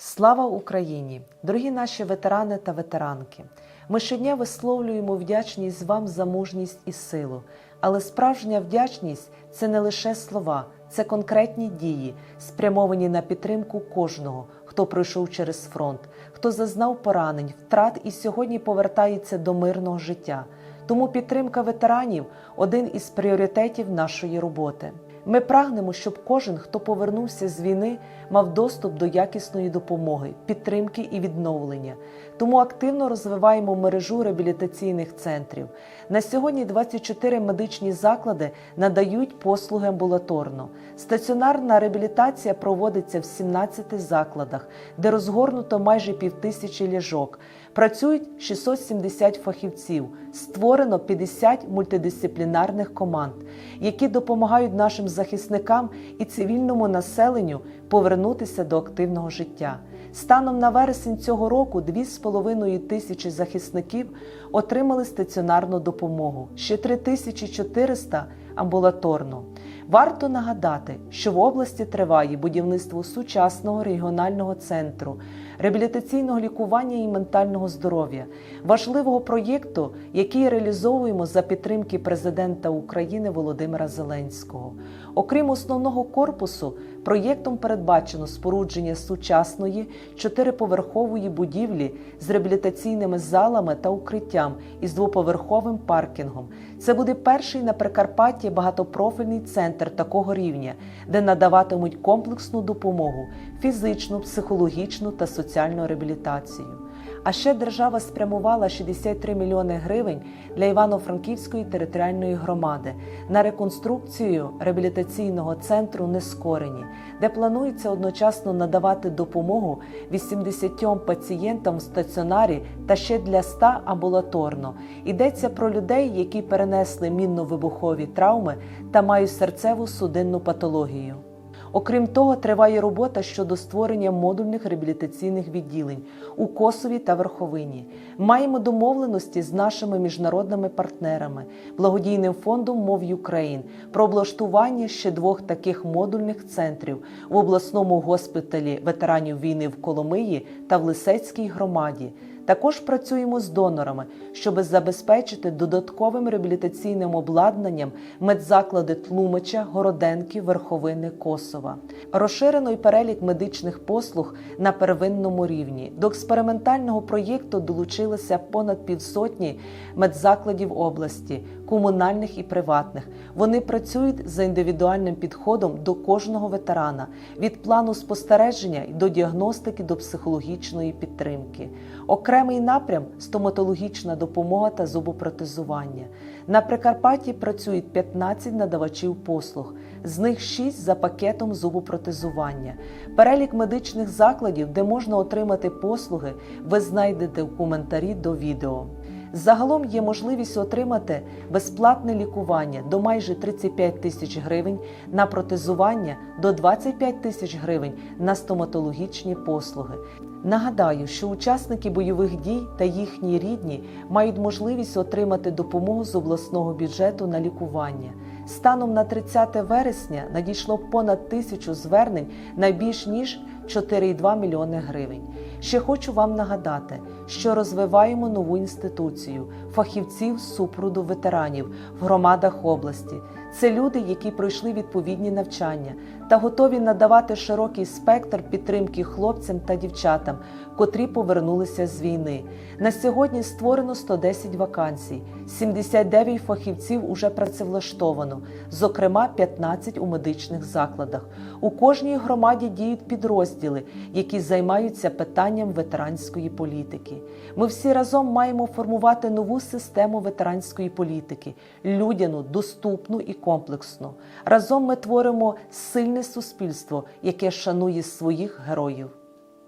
Слава Україні! Дорогі наші ветерани та ветеранки! Ми щодня висловлюємо вдячність вам за мужність і силу. Але справжня вдячність це не лише слова, це конкретні дії, спрямовані на підтримку кожного, хто пройшов через фронт, хто зазнав поранень, втрат і сьогодні повертається до мирного життя. Тому підтримка ветеранів один із пріоритетів нашої роботи. Ми прагнемо, щоб кожен, хто повернувся з війни, мав доступ до якісної допомоги, підтримки і відновлення. Тому активно розвиваємо мережу реабілітаційних центрів. На сьогодні 24 медичні заклади надають послуги амбулаторно. Стаціонарна реабілітація проводиться в 17 закладах, де розгорнуто майже півтисячі ліжок. Працюють 670 фахівців, створено 50 мультидисциплінарних команд, які допомагають нашим захисникам і цивільному населенню повернутися до активного життя. Станом на вересень цього року 2,5 тисячі захисників отримали стаціонарну допомогу, ще 3400 амбулаторно. Варто нагадати, що в області триває будівництво сучасного регіонального центру реабілітаційного лікування і ментального здоров'я, важливого проєкту, який реалізовуємо за підтримки президента України Володимира Зеленського. Окрім основного корпусу, проєктом передбачено спорудження сучасної чотириповерхової будівлі з реабілітаційними залами та укриттям із двоповерховим паркінгом. Це буде перший на Прикарпатті багатопрофільний центр такого рівня, де надаватимуть комплексну допомогу, фізичну, психологічну та соціальну реабілітацію. А ще держава спрямувала 63 мільйони гривень для Івано-Франківської територіальної громади на реконструкцію реабілітаційного центру Нескорені, де планується одночасно надавати допомогу 80 пацієнтам в стаціонарі та ще для 100 амбулаторно. Йдеться про людей, які перенесли мінно-вибухові травми та мають серцеву судинну патологію. Окрім того, триває робота щодо створення модульних реабілітаційних відділень у Косові та Верховині. Маємо домовленості з нашими міжнародними партнерами, благодійним фондом Мов Юкрейн про облаштування ще двох таких модульних центрів в обласному госпіталі ветеранів війни в Коломиї та в Лисецькій громаді. Також працюємо з донорами, щоб забезпечити додатковим реабілітаційним обладнанням медзаклади Тлумача, Городенки, Верховини, Косова. Розширено й перелік медичних послуг на первинному рівні. До експериментального проєкту долучилося понад півсотні медзакладів області, комунальних і приватних. Вони працюють за індивідуальним підходом до кожного ветерана від плану спостереження до діагностики до психологічної підтримки. Окремий напрям стоматологічна допомога та зубопротезування. На Прикарпатті працюють 15 надавачів послуг, з них 6 за пакетом зубопротезування. Перелік медичних закладів, де можна отримати послуги, ви знайдете в коментарі до відео. Загалом є можливість отримати безплатне лікування до майже 35 тисяч гривень на протезування до 25 тисяч гривень на стоматологічні послуги. Нагадаю, що учасники бойових дій та їхні рідні мають можливість отримати допомогу з обласного бюджету на лікування. Станом на 30 вересня надійшло понад тисячу звернень на більш ніж 4,2 мільйони гривень. Ще хочу вам нагадати, що розвиваємо нову інституцію фахівців з супроводу ветеранів в громадах області. Це люди, які пройшли відповідні навчання та готові надавати широкий спектр підтримки хлопцям та дівчатам, котрі повернулися з війни. На сьогодні створено 110 вакансій, 79 фахівців уже працевлаштовано, зокрема 15 у медичних закладах. У кожній громаді діють підрозділи, які займаються питанням ветеранської політики. Ми всі разом маємо формувати нову систему ветеранської політики, людяну, доступну і комплексну. Разом ми творимо сильне суспільство, яке шанує своїх героїв.